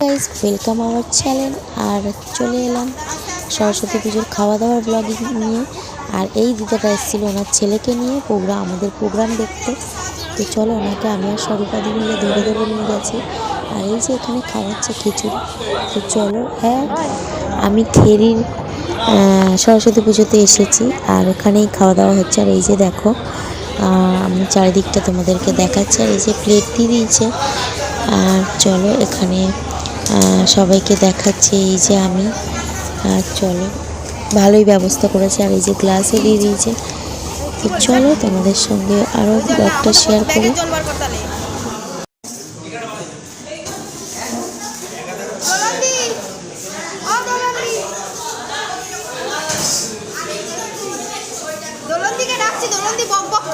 Guys welcome our channel আর চলে এলাম সরস্বতী পুজোর খাওয়া দাওয়ার ব্লগিং নিয়ে। আর এই দিদাটা এসেছিল ওনার ছেলেকে নিয়ে প্রোগ্রাম আমাদের প্রোগ্রাম দেখতে। তো চলো ওনাকে আমি আর স্বরূপাদি মিলে ধরে ধরে নিয়ে গেছি আর এই যে এখানে খাওয়াচ্ছে খিচুড়ি। তো চলো হ্যাঁ আমি থেরির সরস্বতী পুজোতে এসেছি। আর ওখানেই খাওয়া দাওয়া হচ্ছে। আর এই যে দেখো আমি চারিদিকটা তোমাদেরকে দেখাচ্ছি। আর এই যে প্লেট দিয়ে দিয়েছে। আর চলো এখানে সবাইকে দেখাচ্ছি, এই যে আমি। আর চলো, ভালোই ব্যবস্থা করেছে। আর এই যে গ্লাসে দিয়ে দিয়েছে। তো চলো তোমাদের সঙ্গে আরও একটা শেয়ার করি।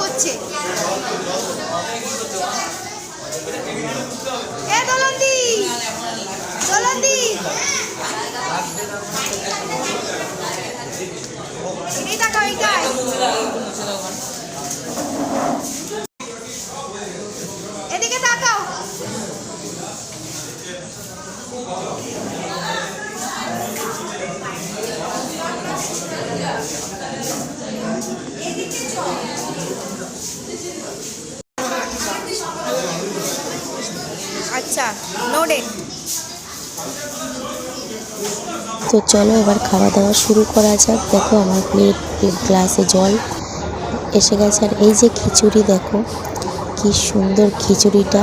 করছে। এদিকে তাকাও। আচ্ছা নোডেড তো চলো এবার খাওয়া দাওয়া শুরু করা যাক। দেখো আমার প্লেট গ্লাসে জল এসে গেছে। আর এই যে খিচুড়ি, দেখো কি সুন্দর খিচুড়িটা।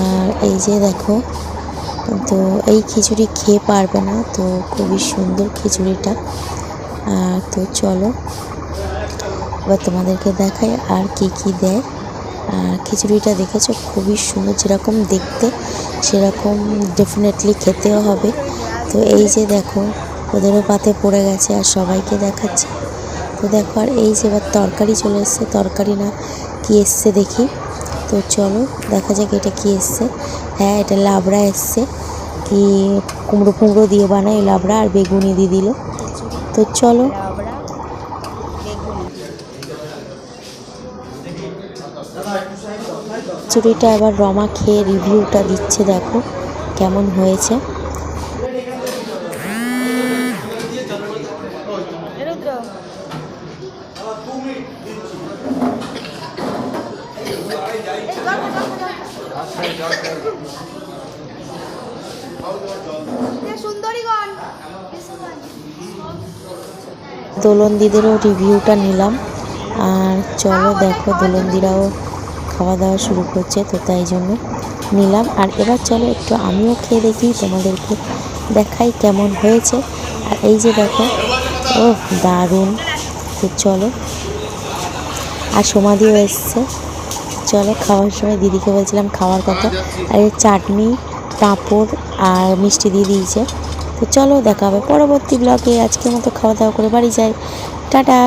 আর এই যে দেখো, তো এই খিচুড়ি খেয়ে পারবে না, তো খুবই সুন্দর খিচুড়িটা। আর তো চলো, এবার তোমাদেরকে দেখাই আর কি কি দেয়। খিচুড়িটা দেখেছ? খুবই সুন্দর, যেরকম দেখতে, সেরকম ডেফিনেটলি খেতেও হবে। তো এই যে দেখো, ওদেরও পাতে পড়ে গেছে আর সবাইকে দেখাচ্ছে। তো দেখো, আর এই যে এবার তরকারি চলে এসছে, তরকারি না কি এসছে দেখি। তো চলো, দেখা যাক এটা কি এসছে। হ্যাঁ এটা লাবড়া এসছে। কি কুমড়ো কুমড়ো দিয়ে বানায় লাবড়া আর বেগুনি দিয়ে দিল। তো চলো খিচুড়িটা এবার রমা খেয়ে রিভিউটা দিচ্ছে দেখো কেমন হয়েছে। দোলন্দিদেরও রিভিউটা নিলাম। আর চলো দেখো দোলন্দিরাও খাওয়া দাওয়া শুরু করছে, তো তাই জন্য নিলাম। আর এবার চলো একটু আমিও খেয়ে দেখি তোমাদেরকে দেখাই কেমন হয়েছে। আর এই যে দেখো ও দারুণ। তো চলো। আর সমাধিও এসছে। চলো, খাওয়ার সময় দিদিকে বলছিলাম খাওয়ার কথা। আর এই চাটনি, পাঁপড় আর মিষ্টি দিয়ে দিয়েছে। তো চলো, দেখা হবে পরবর্তী ব্লগে আজকের মতো খাওয়া দাওয়া করে বাড়ি যাই। টাটা!